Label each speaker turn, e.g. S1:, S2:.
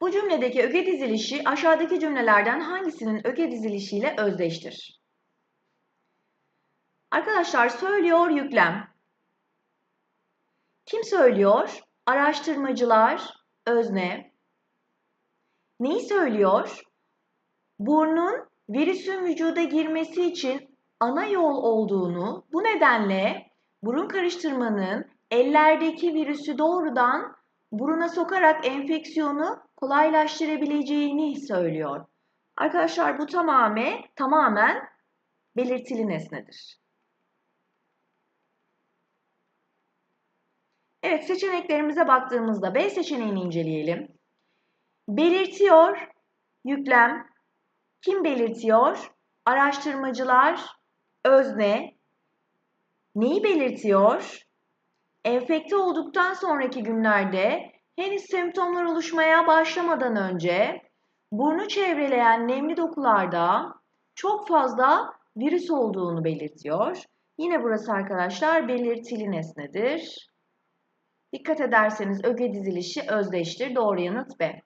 S1: Bu cümledeki öge dizilişi aşağıdaki cümlelerden hangisinin öge dizilişiyle özdeştir? Arkadaşlar söylüyor yüklem. Kim söylüyor? Araştırmacılar, özne. Neyi söylüyor? Burnun virüsün vücuda girmesi için ana yol olduğunu, bu nedenle burun karıştırmanın ellerdeki virüsü doğrudan buruna sokarak enfeksiyonu kolaylaştırabileceğini söylüyor. Arkadaşlar bu tamamen tamamen belirtili nesnedir. Evet seçeneklerimize baktığımızda B seçeneğini inceleyelim. Belirtiyor, yüklem. Kim belirtiyor? Araştırmacılar, özne. Neyi belirtiyor? Enfekte olduktan sonraki günlerde henüz semptomlar oluşmaya başlamadan önce burnu çevreleyen nemli dokularda çok fazla virüs olduğunu belirtiyor. Yine burası arkadaşlar belirtili nesnedir. Dikkat ederseniz öge dizilişi özdeştir. Doğru yanıt B.